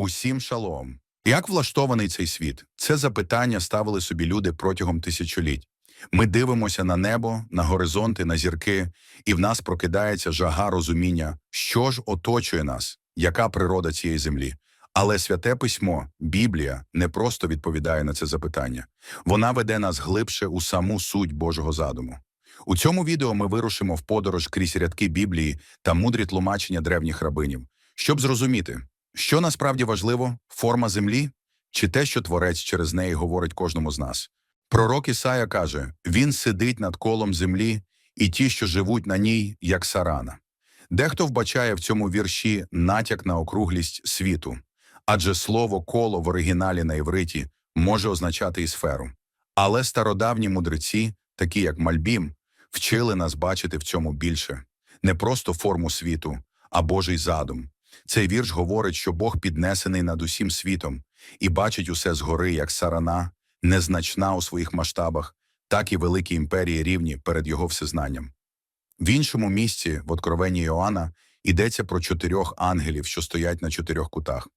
Усім шалом. Як влаштований цей світ? Це запитання ставили собі люди протягом тисячоліть. Ми дивимося на небо, на горизонти, на зірки, і в нас прокидається жага розуміння, що ж оточує нас, яка природа цієї землі. Але святе письмо, Біблія, не просто відповідає на це запитання. Вона веде нас глибше у саму суть Божого задуму. У цьому відео ми вирушимо в подорож крізь рядки Біблії та мудрі тлумачення древніх рабинів, щоб зрозуміти, що насправді важливо форма землі чи те, що творець через неї говорить кожному з нас. Пророк Ісая каже: Він сидить над колом землі, і ті, що живуть на ній, як сарана. Дехто вбачає в цьому вірші натяк на округлість світу, адже слово коло в оригіналі на івриті може означати і сферу. Але стародавні мудреці, такі як Мальбім, вчили нас бачити в цьому більше не просто форму світу, а Божий задум. Цей вірш говорить, що Бог піднесений над усім світом і бачить усе згори, як сарана, незначна у своїх масштабах, так і великі імперії рівні перед його всезнанням. В іншому місці, в Откровенні Іоанна, йдеться про чотирьох ангелів, що стоять на чотирьох кутах.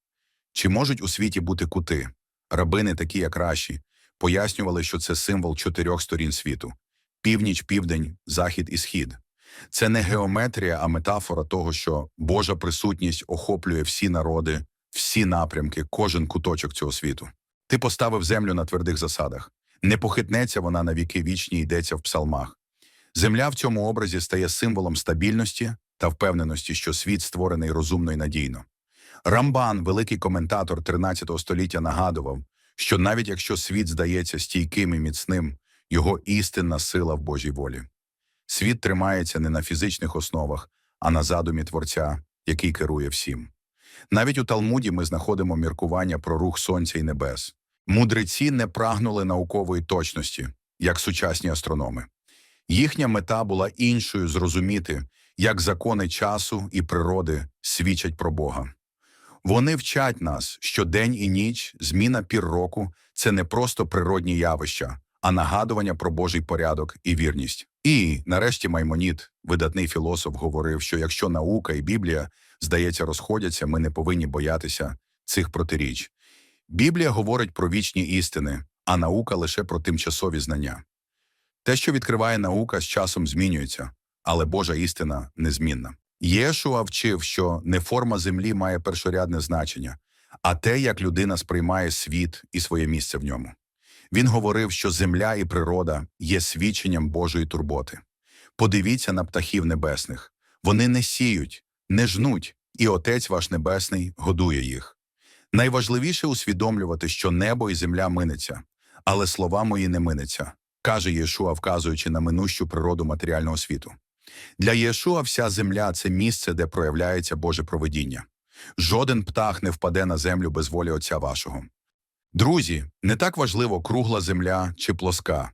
Чи можуть у світі бути кути? Рабини, такі як Раші, пояснювали, що це символ чотирьох сторін світу: північ, південь, захід і схід. Це не геометрія, а метафора того, що Божа присутність охоплює всі народи, всі напрямки, кожен куточок цього світу. Ти поставив землю на твердих засадах. Не похитнеться вона на віки вічні, йдеться в псалмах. Земля в цьому образі стає символом стабільності та впевненості, що світ створений розумно і надійно. Рамбан, великий коментатор 13 століття, нагадував, що навіть якщо світ здається стійким і міцним, його істинна сила в Божій волі. Світ тримається не на фізичних основах, а на задумі Творця, який керує всім. Навіть у Талмуді ми знаходимо міркування про рух сонця і небес. Мудреці не прагнули наукової точності, як сучасні астрономи. Їхня мета була іншою зрозуміти, як закони часу і природи свідчать про Бога. Вони вчать нас, що день і ніч, зміна пір року це не просто природні явища, а нагадування про Божий порядок і вірність. І, нарешті, Маймоніт, видатний філософ, говорив, що якщо наука і Біблія, здається, розходяться, ми не повинні боятися цих протиріч. Біблія говорить про вічні істини, а наука лише про тимчасові знання. Те, що відкриває наука, з часом змінюється, але Божа істина незмінна. Єшуа вчив, що не форма землі має першорядне значення, а те, як людина сприймає світ і своє місце в ньому. Він говорив, що земля і природа є свідченням Божої турботи. Подивіться на птахів небесних. Вони не сіють, не жнуть, і Отець ваш Небесний годує їх. Найважливіше усвідомлювати, що небо і земля минеться, але слова мої не минеться, каже Єшуа, вказуючи на минущу природу матеріального світу. Для Єшуа вся земля це місце, де проявляється Боже провидіння. Жоден птах не впаде на землю без волі Отця вашого. Друзі, не так важливо, кругла земля чи плоска.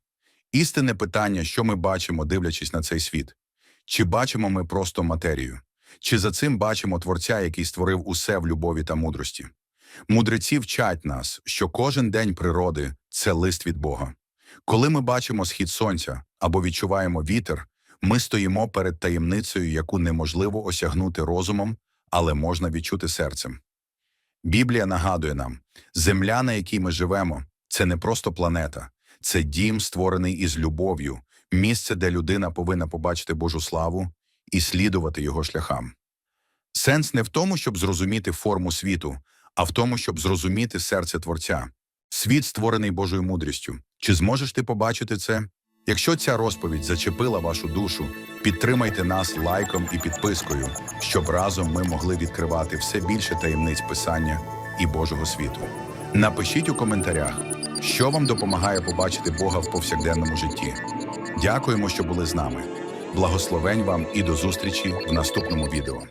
Істинне питання, що ми бачимо, дивлячись на цей світ. Чи бачимо ми просто матерію? Чи за цим бачимо Творця, який створив усе в любові та мудрості? Мудреці вчать нас, що кожен день природи це лист від Бога. Коли ми бачимо схід сонця або відчуваємо вітер, ми стоїмо перед таємницею, яку неможливо осягнути розумом, але можна відчути серцем. Біблія нагадує нам, земля, на якій ми живемо, це не просто планета, це дім, створений із любов'ю, місце, де людина повинна побачити Божу славу і слідувати його шляхам. Сенс не в тому, щоб зрозуміти форму світу, а в тому, щоб зрозуміти серце Творця. Світ створений Божою мудрістю. Чи зможеш ти побачити це? Якщо ця розповідь зачепила вашу душу, підтримайте нас лайком і підпискою, щоб разом ми могли відкривати все більше таємниць Писання і Божого світу. Напишіть у коментарях, що вам допомагає побачити Бога в повсякденному житті. Дякуємо, що були з нами. Благословень вам і до зустрічі в наступному відео.